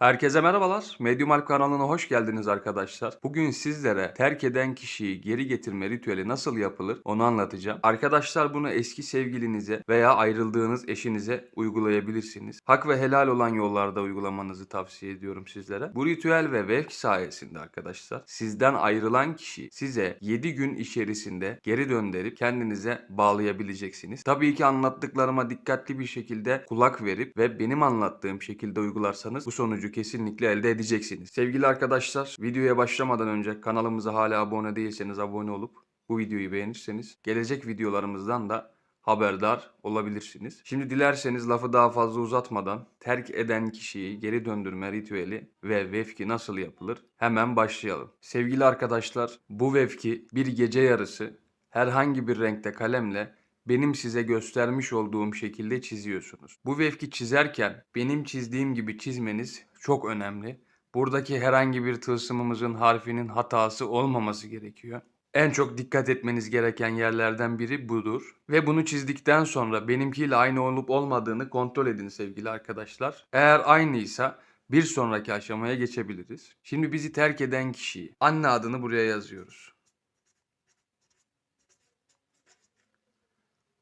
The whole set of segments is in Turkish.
Herkese merhabalar. Medium Alp kanalına hoş geldiniz arkadaşlar. Bugün sizlere terk eden kişiyi geri getirme ritüeli nasıl yapılır onu anlatacağım. Arkadaşlar bunu eski sevgilinize veya ayrıldığınız eşinize uygulayabilirsiniz. Hak ve helal olan yollarda uygulamanızı tavsiye ediyorum sizlere. Bu ritüel ve vevk sayesinde arkadaşlar sizden ayrılan kişi size 7 gün içerisinde geri döndürüp kendinize bağlayabileceksiniz. Tabii ki anlattıklarıma dikkatli bir şekilde kulak verip ve benim anlattığım şekilde uygularsanız bu sonucu kesinlikle elde edeceksiniz. Sevgili arkadaşlar, videoya başlamadan önce kanalımıza hala abone değilseniz abone olup bu videoyu beğenirseniz gelecek videolarımızdan da haberdar olabilirsiniz. Şimdi dilerseniz lafı daha fazla uzatmadan terk eden kişiyi geri döndürme ritüeli ve vefki nasıl yapılır hemen başlayalım. Sevgili arkadaşlar bu vefki bir gece yarısı herhangi bir renkte kalemle benim size göstermiş olduğum şekilde çiziyorsunuz. Bu vefki çizerken benim çizdiğim gibi çizmeniz çok önemli. Buradaki herhangi bir tılsımımızın harfinin hatası olmaması gerekiyor. En çok dikkat etmeniz gereken yerlerden biri budur. Ve bunu çizdikten sonra benimkiyle aynı olup olmadığını kontrol edin sevgili arkadaşlar. Eğer aynıysa bir sonraki aşamaya geçebiliriz. Şimdi bizi terk eden kişiyi, anne adını buraya yazıyoruz.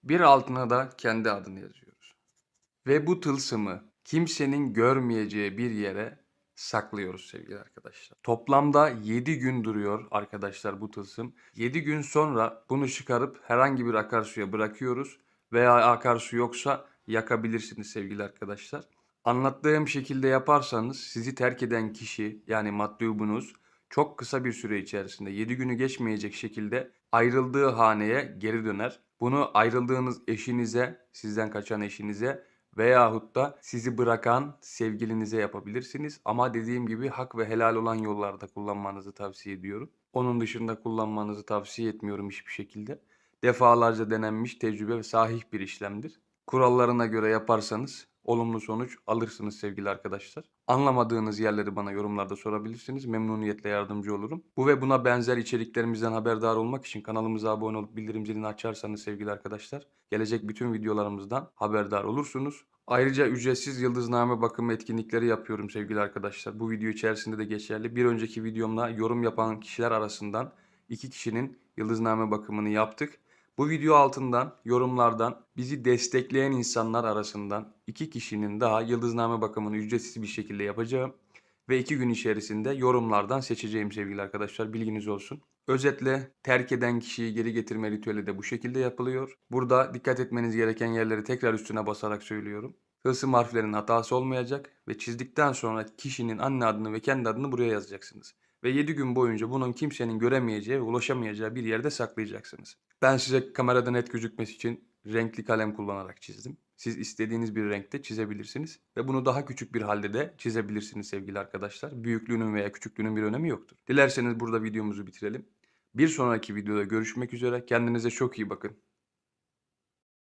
Bir altına da kendi adını yazıyoruz. Ve bu tılsımı kimsenin görmeyeceği bir yere saklıyoruz sevgili arkadaşlar. Toplamda 7 gün duruyor arkadaşlar bu tılsım. 7 gün sonra bunu çıkarıp herhangi bir akarsuya bırakıyoruz veya akarsu yoksa yakabilirsiniz sevgili arkadaşlar. Anlattığım şekilde yaparsanız sizi terk eden kişi yani matlubunuz çok kısa bir süre içerisinde 7 günü geçmeyecek şekilde ayrıldığı haneye geri döner. Bunu ayrıldığınız eşinize, sizden kaçan eşinize veyahut da sizi bırakan sevgilinize yapabilirsiniz. Ama dediğim gibi hak ve helal olan yollarda kullanmanızı tavsiye ediyorum. Onun dışında kullanmanızı tavsiye etmiyorum hiçbir şekilde. Defalarca denenmiş tecrübe ve sahih bir işlemdir. Kurallarına göre yaparsanız olumlu sonuç alırsınız sevgili arkadaşlar. Anlamadığınız yerleri bana yorumlarda sorabilirsiniz. Memnuniyetle yardımcı olurum. Bu ve buna benzer içeriklerimizden haberdar olmak için kanalımıza abone olup bildirim zilini açarsanız sevgili arkadaşlar gelecek bütün videolarımızdan haberdar olursunuz. Ayrıca ücretsiz yıldızname bakımı etkinlikleri yapıyorum sevgili arkadaşlar. Bu video içerisinde de geçerli. Bir önceki videomda yorum yapan kişiler arasından iki kişinin yıldızname bakımını yaptık. Bu video altından, yorumlardan bizi destekleyen insanlar arasından iki kişinin daha yıldızname bakımını ücretsiz bir şekilde yapacağım. Ve iki gün içerisinde yorumlardan seçeceğim sevgili arkadaşlar bilginiz olsun. Özetle terk eden kişiyi geri getirme ritüeli de bu şekilde yapılıyor. Burada dikkat etmeniz gereken yerleri tekrar üstüne basarak söylüyorum. Tılsım harflerin hatası olmayacak ve çizdikten sonra kişinin anne adını ve kendi adını buraya yazacaksınız. Ve 7 gün boyunca bunun kimsenin göremeyeceği ve ulaşamayacağı bir yerde saklayacaksınız. Ben size kamerada net gözükmesi için renkli kalem kullanarak çizdim. Siz istediğiniz bir renkte çizebilirsiniz ve bunu daha küçük bir halde de çizebilirsiniz sevgili arkadaşlar. Büyüklüğünün veya küçüklüğünün bir önemi yoktur. Dilerseniz burada videomuzu bitirelim. Bir sonraki videoda görüşmek üzere. Kendinize çok iyi bakın.